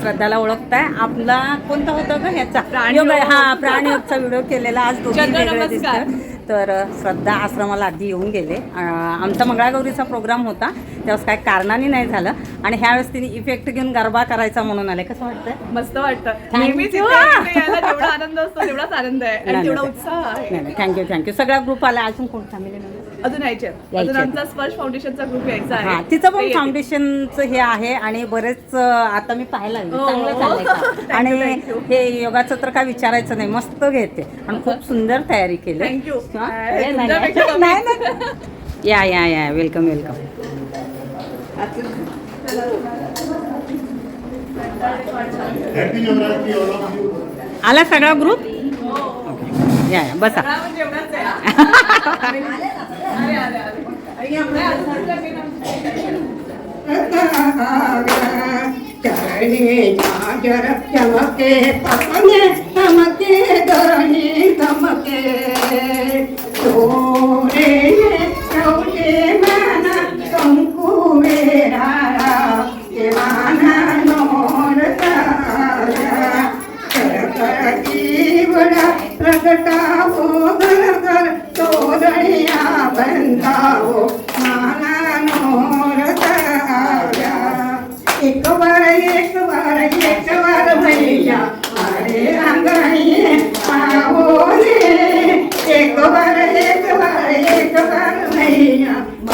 श्रद्धाला ओळखताय. आपला कोणता होता का ह्याचा? हा प्राणयोगचा व्हिडिओ केलेला. आज दोघी वेगळे. दिसतात तर श्रद्धा आश्रमाला आधी येऊन गेले. आमचा मंगळागौरीचा प्रोग्राम होता. त्यावेळेस काय कारणाने नाही झालं. आणि ह्यावेळेस तिने इफेक्ट घेऊन गरबा करायचा म्हणून आले. कसं वाटतंय? मस्त वाटतं. आनंद असतो तेवढाच आनंद आहे. थँक्यू थँक्यू सगळा ग्रुप आला अजून कोण? फॅमिली अजून यायचे अजून. आमचा स्पर्श फाउंडेशनचा ग्रुप यायचा हा आहे तिचं ते पण येतील. फाउंडेशनचं हे आहे आणि बरेच अ, आता मी पाहायला लागले. हो. चांगलं चाललंय Thank का? you, आणि thank you. हे योगाचं तर काय विचारायचं नाही मस्त घेते आणि खूप सुंदर तयारी केली Thank you. हा? अरे, अरे, नाही, तुमच्यापेक्षा नाही, कमी. नाही, नाही. या या या वेलकम वेलकम. आला सगळा ग्रुप या या बसा सगळा म्हणजे एवढाच आहे. आले, आले, आले. आणि आपल्या आजूबाजूला काही नव्हतं. चरणी झाजर चमके पवने चमके धरणी चमके चोरे चौले माना कंकु वेराळा देवाना नोर तारा कर कर जीवडा प्रगटावो घर घर तोरणिया बंधावो माना नोर तारा एक बार एक बार एक बार भैया अरे अंगणी आओ रे एक बार एक बार एक बार भैया मारे अंगलने जूती लावो रे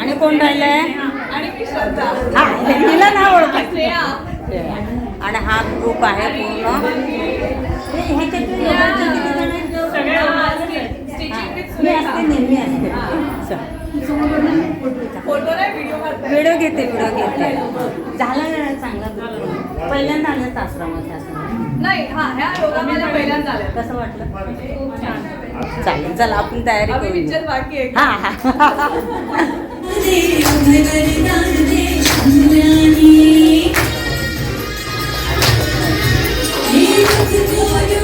आणि कोण राहिलंय? हा हे तिला नाही ओळखत आणि हा ग्रुप आहे पूर्ण. हे- नेहमी असते व्हिडिओ घेते व्हिडिओ घेते. झालं चांगलं पहिल्यांदा आलं आश्रमात. नाही कसं वाटलं? चालेल चला आपण तयारी अभी करू पिक्चर बाकी आहे हा हा हा,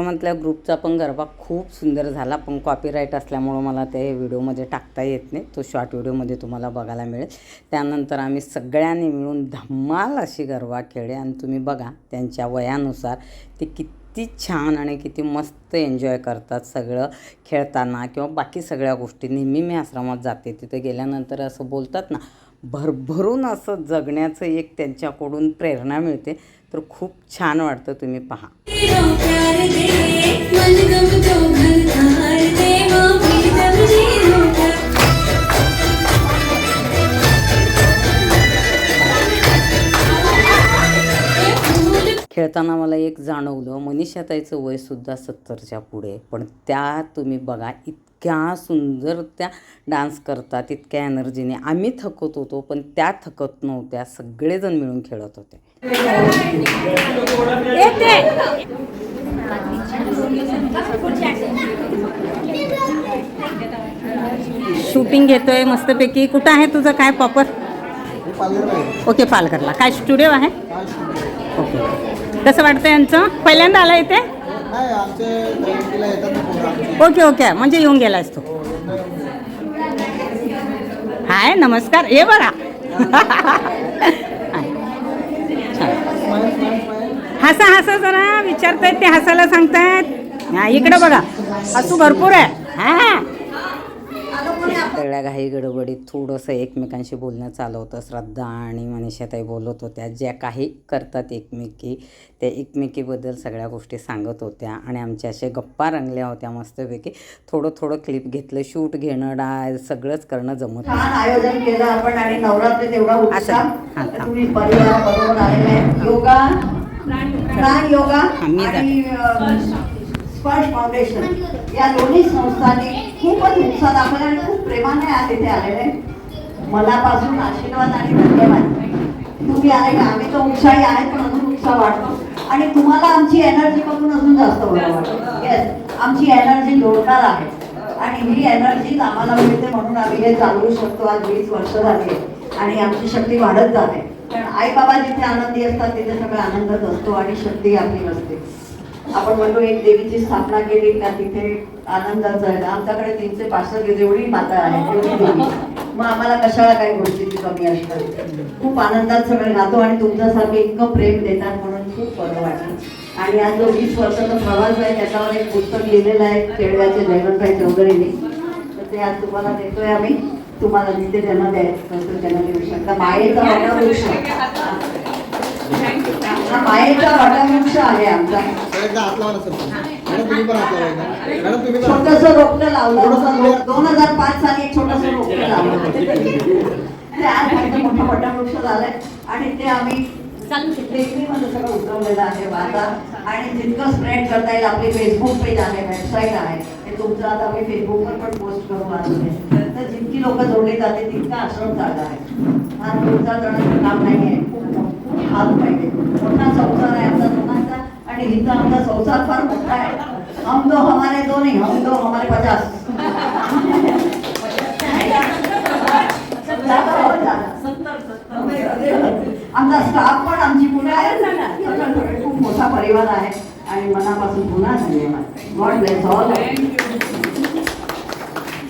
आश्रमातल्या ग्रुपचा पण गरबा खूप सुंदर झाला पण कॉपीराईट असल्यामुळं मला ते व्हिडिओमध्ये टाकता येत नाही. तो शॉर्ट व्हिडिओमध्ये तुम्हाला बघायला मिळेल. त्यानंतर आम्ही सगळ्यांनी मिळून धम्माल अशी गरबा खेळले आणि तुम्ही बघा त्यांच्या वयानुसार ते किती छान आणि किती मस्त एन्जॉय करतात सगळं खेळताना किंवा बाकी सगळ्या गोष्टी. नेहमी मी आश्रमात जाते तिथे गेल्यानंतर असं बोलतात ना भरभरून असं जगण्याचं एक त्यांच्याकडून प्रेरणा मिळते. तर खूप छान वाटतं तुम्ही पहा. खेळताना मला एक जाणवलं मनीषाताईचं वयसुद्धा सत्तरच्या पुढे पण त्या तुम्ही बघा इतक्या सुंदर त्या डान्स करतात इतक्या एनर्जीने. आम्ही थकत होतो पण त्या थकत नव्हत्या. सगळेजण मिळून खेळत होते. शूटिंग घेतोय मस्तपैकी. कुठं आहे तुझं? काय प्रॉपर ओके पालघरला. काय स्टुडिओ आहे? ओके. कसं वाटतं यांचं? पहिल्यांदा आला इथे? नाही आमचे येतात ना पोरं आमची. Okay okay. म्हणजे येऊन गेलास तू. हाय नमस्कार. ये बरा. हसा हसा जरा. विचारतायत ते हसायला सांगतायत. हा इकडे बघा. हसू भरपूर आहे. हा. सगळ्या घाई गडबडीत थोडंसं एकमेकांशी बोलणं चालू होतं श्रद्धा आणि मनीषाताई बोलत होत्या. ज्या काही करतात एकमेकी त्या एकमेकीबद्दल सगळ्या गोष्टी सांगत होत्या आणि आमच्या अशा गप्पा रंगल्या होत्या मस्तपैकी. थोडं थोडं क्लिप घेतलं शूट घेणं डा सगळंच करणं जमत आयोजन केलं आपण आणि असं. तुम्ही परिवाराबरोबर आलेले आहे योगा प्राण योगा. आणि स्पर्श फाउंडेशन या दोन्ही संस्थांनी खूपच उत्साह दाखवला आणि खूप प्रेमाने आज इथे आलेले. मनापासून आशीर्वाद आणि धन्यवाद. तुम्ही आले का आम्ही तर उत्साही आहे पण अजून उत्साह वाटतो आणि तुम्हाला आमची एनर्जी बघून अजून जास्त बरं वाटतं. येस आमची एनर्जी जोडणार आहे. आणि ही एनर्जी आम्हाला मिळते म्हणून आम्ही हे चालवू शकतो. आज वीस वर्ष झाली आणि आमची शक्ती वाढत जाते. कारण आई बाबा जिथे आनंदी असतात तिथे सगळं आनंदच असतो आणि शक्ती आपली नसते. आपण म्हणतो एक देवीची स्थापना केली का तिथे आनंदाचं आहे आमच्याकडे तीनशे पासष्ट जेवढी माता आहे तेवढी देवी मग आम्हाला कशाला काही गोष्टीची कमी असतात खूप आनंदात सगळे राहतो आणि तुमच्यासारखे इतकं प्रेम देतात म्हणून खूप बरं वाटलं आणि आज जो वीस वर्षाचा प्रवास आहे त्याच्यावर एक पुस्तक लिहिलेलं आहे केळव्याचे जयवंतराय चौधरीने. तर ते आज तुम्हाला देतोय आम्ही. तुम्हाला जिथे त्यांना द्यायचं त्यांना देऊ शकता. मायेचा वटवृक्ष हा वटवृक्ष आहे आमचा. छोटस लावलं. दोन हजार पाच साली एक छोटस रोपटं लावलं. होतं. ते आज फक्त मोठं वटवृक्ष झालंय. आणि ते आम्ही सगळं उतरवलेलं आहे आता आणि जितकं स्प्रेड करता येईल आपली फेसबुक पेज आहे वेबसाईट आहे. ते तुमचं आता आम्ही फेसबुकवर पण पोस्ट करू अजून तर जितकी लोक जोडली जाते तितका आश्रम चालला आहे. हा तुमचा जणांचं काम नाही आहे हात पाहिजे. मोठा संसार आहे आमचा दोघांचा आणि हिंदू आमचा संसार फार मोठा आहे. हम दो हमारे दो नाही हम दो हमारे पचास. हो आमचा स्टाफ पण आमची मुलं आहे खूप मोठा परिवार आहे. आणि मनापासून पुन्हा धन्यवाद गॉड ब्लेस ऑल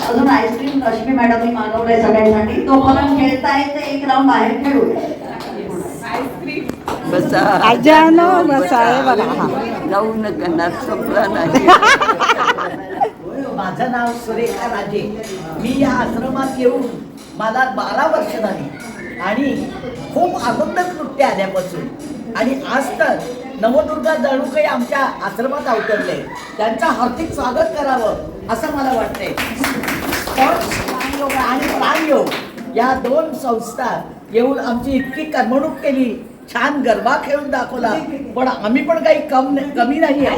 अजून आईस्क्रीम रश्मी मॅडमनी मागवलंय सगळ्यांसाठी. तो पण खेळता येते. एक राऊंड बाहेर खेळूया आजानो बसाय बघा हा. जाऊ नका ना संपला नाही. माझं नाव सुरेखा राजे. मी या आश्रमात येऊन मला बारा वर्ष झाली. आणि खूप आनंद नृत्य आल्यापासून. आणि आज तर नवदुर्गा दळुके आमच्या आश्रमात अवतरले. त्यांचं हार्दिक स्वागत करावं असं मला वाटतंय. पण आणि प्राणयोग या दोन संस्था येऊन आमची इतकी करमणूक केली. छान गरबा खेळून दाखवला. पण आम्ही पण काही कम कमी नाही आहे.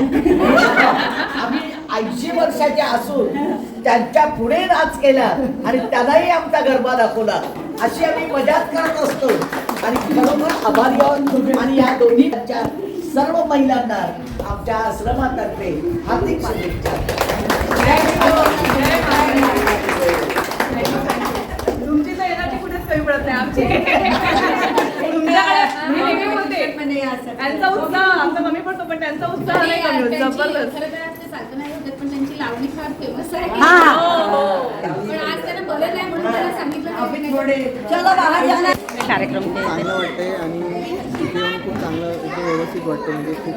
आम्ही ऐंशी वर्षाचे असून त्यांच्या पुढे नाच केला आणि त्यालाही आमचा गरबा दाखवला. अशी आम्ही मजाच करत असतो. आणि खरोखर आभारी आहोत. आणि या दोन्ही सर्व महिलांना आमच्या आश्रमातर्फे हार्दिक शुभेच्छा. तुमची तर एनर्जी कुठेच कमी पडत नाही. आमची तुमच्याकडे मी नेहमी बोलते त्यांचा उत्साह. आमचा कमी पडतो पण त्यांचा उत्साह नाही कमी होत जबरदस्त. खरं तर असं सारखं नाही होत पण त्यांची लावणी फार फेमस आहे. हा. पण आज त्यांना बरं नाही म्हणून त्याला सांगितलं नाही. चलो बाहेर जाणार. कार्यक्रम ते- चांगलं वाटतंय आणि खूप चांगलं एकदम व्यवस्थित वाटतं म्हणजे खूप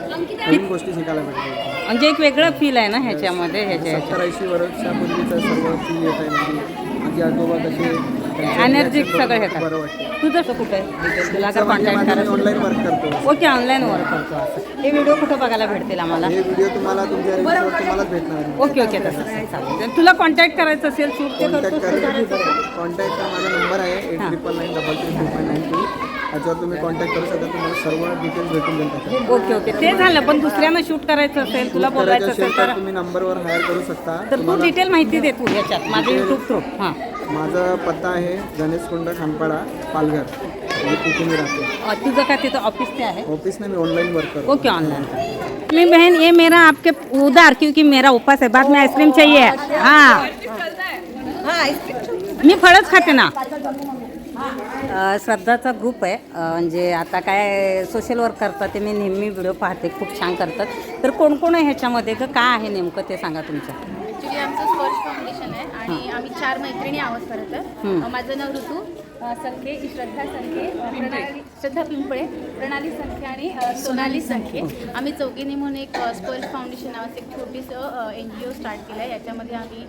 नवीन गोष्टी शिकायला भेटतात. म्हणजे एक वेगळं फील आहे ना ह्याच्यामध्ये ह्याच्या. सत्तर ऐंशी वर्षापूर्वीचं सर्व फील येत आहे म्हणजे आजी आजोबा कसे त्यांच्या एनर्जी घरचे सगळं हे. वाटतं. तुझं कसं कुठे तुला कॉन्टॅक्ट करायचं ऑनलाईन वर्क करतो. ओके ऑनलाईन वर्क करतो असं. हे व्हिडिओ कुठं बघायला भेटतील आम्हाला? हे व्हिडिओ तुम्हाला तुमच्या तुम्हालाच भेटणार ओके ओके तसं. चालेल. तुला कॉन्टॅक्ट करायचं असेल शूट ते कॉन्टॅक्ट करतो कॉन्टॅक्ट माझा नंबर आहे. Eight triple nine double three nine two त्याच्यावर तुम्ही कॉन्टॅक्ट करू शकता. तुम्हाला सर्व डिटेल्स भेटून जाईल त्याच्यात ओके ओके. ते झालं पण दुसऱ्यांना शूट करायचं असेल तुला बोलायचं करायचं असेल असेल तर तर तुम्ही नंबरवर हायर करू शकता. तर तू तुम्हाला डिटेल माहिती दे तू ह्याच्यात माझं युट्यूब थ्रू हां. माझा पत्ता आहे गणेश कुंड खानपाडा पालघर. म्हणजे तिथे मी राहते. अ, तुझं काय तिथं ऑफिस ते आहे? ऑफिस में मी ऑनलाइन वर्क करतो. ओके ऑनलाइन मैं बहन ये मेरा आपके उधार क्योंकि मेरा उपास है बाद में आइसक्रीम चाहिए. हाँ. मी फळच खाते ना. श्रद्धाचा ग्रुप आहे. म्हणजे आता काय सोशल वर्क करतात ते मी नेहमी व्हिडिओ पाहते. खूप छान करतात. तर कोण कोण आहे ह्याच्यामध्ये? का काय आहे नेमकं ते सांगा तुमचं. ॲक्च्युली आमचं स्पर्श फाउंडेशन आहे आणि आम्ही चार मैत्रिणी आहोत खरं तर माझं नाव ऋतू. संखे श्रद्धा संखे अं, प्रणाली श्रद्धा पिंपळे प्रणाली संखे आणि सोनाली संखे आम्ही चौघींनी म्हणून एक स्पर्श फाउंडेशन नावाचं एक छोटीसं एन जी ओ स्टार्ट केलं आहे याच्यामध्ये आम्ही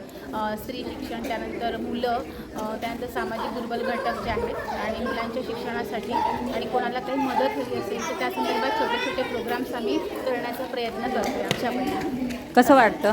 स्त्री शिक्षण त्यानंतर मुलं त्यानंतर सामाजिक दुर्बल घटक जे आहेत आणि मुलांच्या शिक्षणासाठी आणि कोणाला काही मदत हवी असेल तर त्या संदर्भात छोटे छोटे प्रोग्राम्स आम्ही करण्याचा प्रयत्न करतो आमच्या. कसं वाटतं?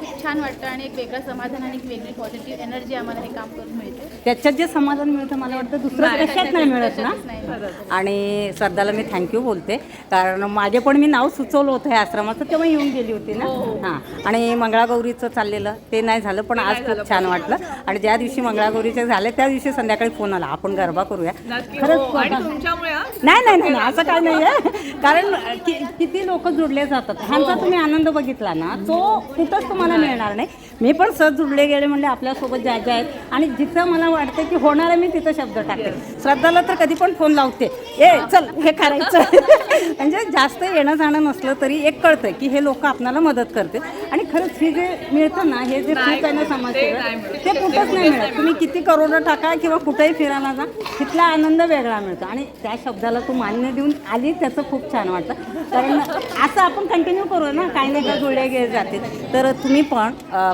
खूप छान वाटतं आणि एक वेगळं समाधान आणि एक वेगळी पॉझिटिव्ह एनर्जी आम्हाला हे काम करून मिळते. त्याच्यात जे समाधान मिळतं मला वाटतं दुसरं कशात नाही मिळत ना? कशातच नाही मिळत. आणि श्रद्धाला मी थँक्यू बोलते. कारण माझे पण मी नाव सुचवलं होतं या आश्रमाचं तेव्हा येऊन गेली होती ना? हां आणि मंगळागौरीचं चाललेलं ते नाही झालं पण आज खूप छान वाटलं. आणि ज्या दिवशी मंगळागौरीचे झाले त्या दिवशी संध्याकाळी फोन आला. आपण गरबा करूया. खरंच हो. आणि स्वतः- तुमच्यामुळे हा. नाही नाही नाही नाही, असं काय नाही आहे कारण कि- किती लोक जुडले जातात. ह्यांचा तुम्ही आनंद बघितला ना? तो कुठंच तुम्हाला मिळणार नाही. मी पण सहज जुडले गेले म्हणजे आपल्यासोबत ज्या ज्या आहेत आणि जिथं मला वाटतं की होणार आहे मी तिथं शब्द टाकते. श्रद्धाला तर कधी पण फोन लावते. ए चल हे करायचं. म्हणजे जास्त येणं जाणं नसलं तरी एक कळतं की हे लोक आपणाला मदत करते आणि खरंच हे जे मिळतं ना हे जे खूप आहे ना समाजसेवा ते कुठंच नाही मिळत. तुम्ही किती करोड टाका किंवा कुठेही फिरायला जा तिथला आनंद वेगळा मिळतो. आणि त्या शब्दाला तू मान्य देऊन आली त्याचं खूप छान वाटतं कारण असं आपण कंटिन्यू करू ना. काही नाही काही जुळले गेले जाते तर तुम्ही पण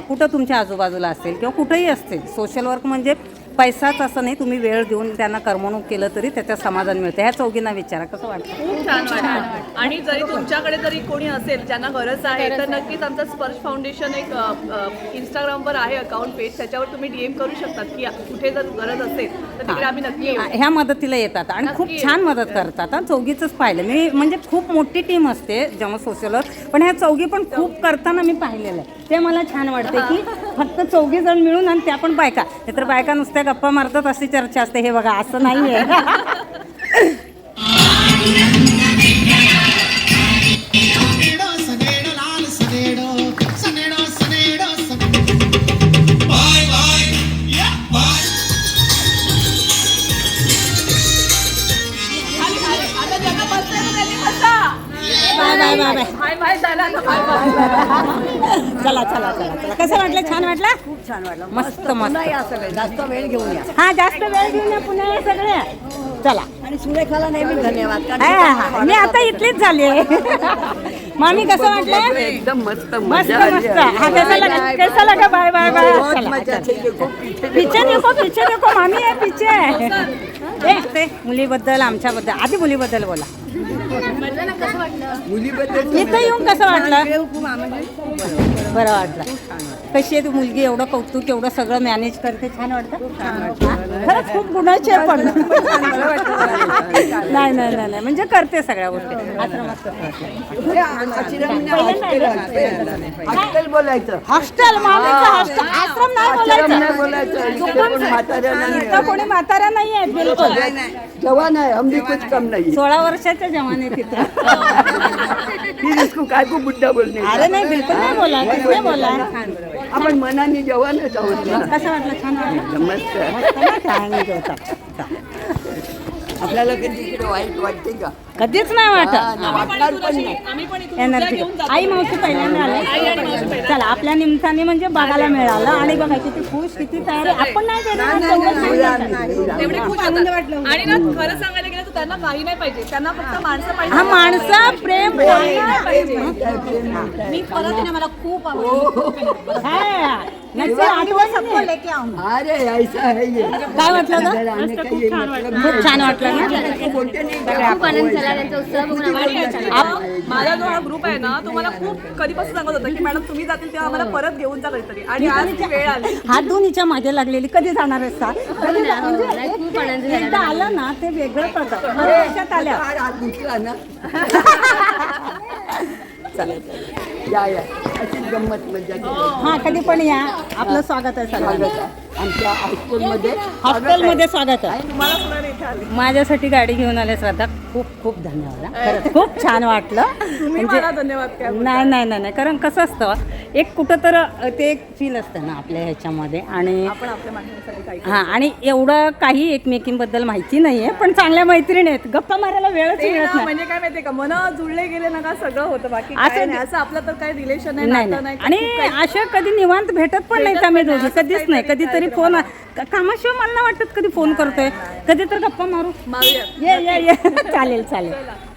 कुठं तुमच्या आजूबाजूला असेल किंवा कुठंही असतील सोशल वर्क म्हणजे पैसाच असं नाही तुम्ही वेळ देऊन त्यांना करमणूक केलं तरी त्याच्यात समाधान मिळतं. ह्या चौघींना विचारा कसं वाटतं? खूप छान वाटतं आणि जरी तुमच्याकडे जरी कोणी असेल ज्यांना गरज आहे तर नक्कीच आमचं स्पर्श फाउंडेशन एक अ, अ, इंस्टाग्रामवर आहे अकाउंट पेज त्याच्यावर तुम्ही डीएम करू शकतात की कुठे जर गरज असेल तिकडे आम्ही नक्की येऊ. ह्या मदतीला येतात आणि खूप. छान मदत करतात हा चौघीचंच पाहिलं. मी म्हणजे खूप मोठी टीम असते जेव्हा सोशलवर पण ह्या चौघी पण खूप करताना मी पाहिलेलं आहे. ते मला छान वाटते की फक्त चौघी जण मिळून आणि त्या पण बायका. नाहीतर बायका नुसत्या गप्पा मारतात अशी चर्चा असते हे बघा असं नाही आहे बाय चला चला चला चला. कसं वाटलं? छान वाटलं? खूप छान वाटलं. मस्त मस्त जास्त वेळ घेऊन या. हा जास्त वेळ घेऊन या पुन्हा हे सगळे. चला. आणि सुरेखाला नेहमी धन्यवाद हा, हा. मी आता इथलीच झाली मामी कसं वाटलं? एकदम मस्त मस्त मजा आली मस्त. हा कैसा लगा कैसा लगा? Bye bye bye. पीछे देखो. पीछे देखो. मामी आहे पीछे ए ते मुलीबद्दल आमच्याबद्दल. आधी मुलीबद्दल बोला. इथं येऊन कसं वाटलं? बरं वाटलं. कशी आहे ती मुलगी? एवढं कौतुक एवढं सगळं मॅनेज करते. छान वाटतं? हा? खरंच खूप गुणाची आहे पण नाही नाही नाही नाही. म्हणजे करते सगळ्या गोष्टी. हॉस्टेल बोलायचं. हॉस्टेल आश्रम नाही बोलायचं. कोण म्हाताऱ्या नाही आहेत बिलकुल. जवान है कुछ कम नहीं सोळा वर्षाच्या जवान तिथं इसको काय को बुड्ढा बोलने का? अरे नाही बिलकुल नाही बोला नाही बोला आपण मनाने जवानच आहोत कसं वाटलं छान वाटलं. मस्त मस्त ना? Thank you. चा- चा. आपल्याला कधी इकडे वाईट वाटते का? कधीच नाही वाटत. वाटणार पण नाही. आम्ही पण इथून एनर्जी आई मावशी पहिल्यांदा आले. चला आपल्या निमित्ताने म्हणजे बघायला मिळालं. आणि बघा किती खुश किती तयारी. आपण नाही. तेवढे खूप होतात. आणि ना खरं सांगायला गेलं तर त्यांना काही नाही पाहिजे. त्यांना फक्त माणसं पाहिजे. हा माणसं प्रेम पाहिजे. मी परत आहे ना मला खूप आवडलं आठवण अरे ऐसा है ये. काय वाटलं गं? इधर आने का ये मतलब खूप छान वाटलं खूप आनंद झाला त्यांचा उत्साह बघून आम्हाला आप- माझा जो हा ग्रुप आहे ना तो मला खूप कधीपासून सांगत होता की मॅडम तुम्ही जातील तेव्हा आम्हाला परत घेऊन जा कधीतरी आणि आज ती वेळ आली. हात दोन्हीच्या मागे लागलेली कधी जाणार आहेस का कधी म्हणजे खूप आनंद झाला. एकदा आलं ना ते वेगळं कळतं परदेशात आल्या. या या. अशीच गंमत मजा केली. हा कधी पण या. आपलं स्वागत आहे सगळ्यांना. आहे. आमच्या हायस्कूलमध्ये हॉस्टेलमध्ये स्वागत आहे. माझ्यासाठी गाडी घेऊन आले श्रद्धा. खूप खूप धन्यवाद खूप छान वाटलं. धन्यवाद काय नाही नाही नाही नाही. कारण कसं असतं एक कुठं तर ते एक फील असतं ना आपल्या ह्याच्यामध्ये. आणि हां आणि एवढं काही एकमेकींबद्दल माहिती नाही आहे पण चांगल्या मैत्रिणी आहेत. गप्पा मारायला वेळच मिळत नाही. म्हणजे काय माहितीये का मन जुळले गेले ना का सगळं होतं बाकी असं असं आपलं तर काही रिलेशन नाही आणि अशा कधी निवांत भेटत पण नाही. दोघी. असंच कधीच नाही काहीतरी कधीतरी फोन कामाशिवाय मला नाही वाटत कधी फोन करतोय. कधी तर गप्पा मारू. ये ये ये. चालेल चालेल.